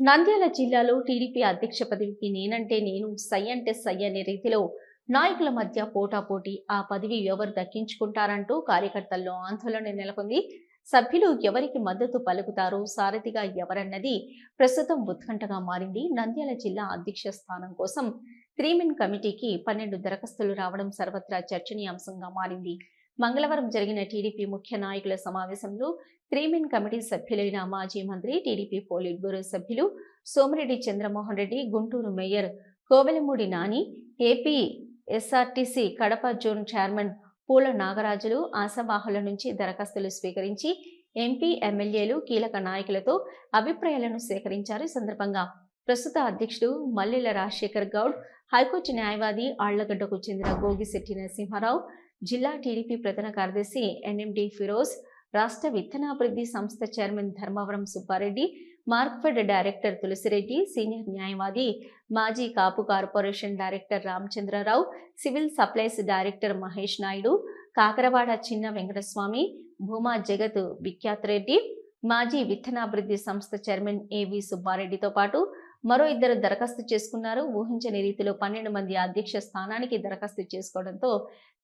నంద్యాల జిల్లాలో టీడీపీ అధ్యక్ష పదవికి నేనంటే నేను సై అంటే సై అనే రీతిలో నాయకుల మధ్య పోటాపోటీ ఆ పదవి ఎవరు దక్కించుకుంటారంటూ కార్యకర్తల్లో ఆందోళన నెలకొంది. సభ్యులు ఎవరికి మద్దతు పలుకుతారో సారథిగా ఎవరన్నది ప్రస్తుతం ఉత్కంఠగా మారింది. నంద్యాల జిల్లా అధ్యక్ష స్థానం కోసం త్రీమెన్ కమిటీకి పన్నెండు దరఖాస్తులు రావడం సర్వత్రా చర్చనీయాంశంగా మారింది. మంగళవారం జరిగిన టీడీపీ ముఖ్య నాయకుల సమావేశంలో త్రీమెన్ కమిటీ సభ్యులైన మాజీ మంత్రి టీడీపీ పోలిట్ బ్యూరో సభ్యులు Somireddy Chandramohan Reddy Guntur mayor Kovelamudi Nani AP SRTC Kadapa zone chairman Poola Nagarajulu ఆశావాహుల నుంచి దరఖాస్తులు స్వీకరించి ఎంపీ ఎమ్మెల్యేలు కీలక నాయకులతో అభిప్రాయాలను సేకరించారు. ఈ సందర్భంగా ప్రస్తుత అధ్యక్షుడు మల్లెల రాజశేఖర్ గౌడ్ హైకోర్టు న్యాయవాది ఆళ్ళగడ్డకు చెందిన గోగిశెట్టి నరసింహారావు జిల్లా టీడీపీ ప్రధాన కార్యదర్శి ఎన్ఎండి ఫిరోజ్ రాష్ట్ర విత్తనాభివృద్ధి సంస్థ chairman Dharmavaram Subbareddy Markfed director Tulasireddy senior న్యాయవాది మాజీ Kapu corporation director Ramachandrarao civil supplies director Mahesh Naidu Kakaravada Chinna Venkataswamy Bhuma జగత్ విఖ్యాత్ రెడ్డి మాజీ విత్తనాభివృద్ధి సంస్థ చైర్మన్ ఏవి సుబ్బారెడ్డితో పాటు మరో ఇద్దరు దరఖాస్తు చేసుకున్నారు. ఊహించని రీతిలో పన్నెండు మంది అధ్యక్ష స్థానానికి దరఖాస్తు చేసుకోవడంతో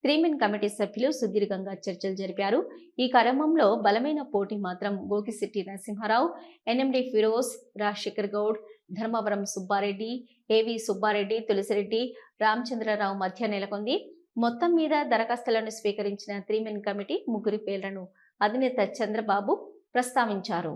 త్రీమెన్ కమిటీ సభ్యులు సుదీర్ఘంగా చర్చలు జరిపారు. ఈ క్రమంలో బలమైన పోటీ మాత్రం గోకిశెట్టి నరసింహారావు ఎన్ఎండి ఫిరోజ్ రాజశేఖర్ గౌడ్ ధర్మవరం సుబ్బారెడ్డి ఏవి సుబ్బారెడ్డి తులసిరెడ్డి రామచంద్రరావు మధ్య నెలకొంది. మొత్తం మీద దరఖాస్తులను స్వీకరించిన త్రీమెన్ కమిటీ ముగ్గురి పేర్లను అధినేత చంద్రబాబు ప్రస్తావించారు.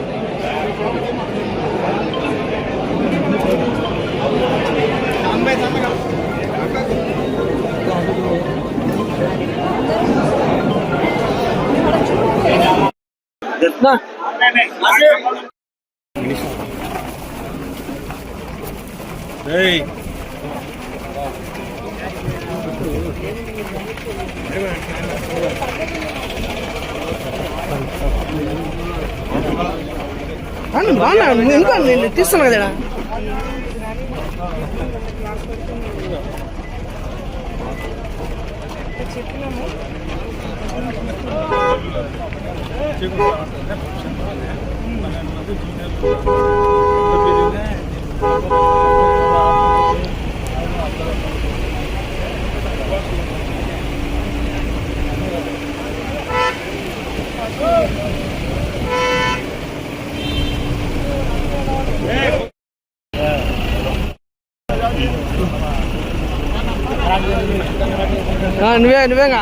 బాగున్నా నువ్వు ఇంకా నేను తీస్తున్నా కదా. చెప్పినాము శంకరాలు బాగా ఇంకా నేను తీస్తాను కదా నువ్వే నువ్వేగా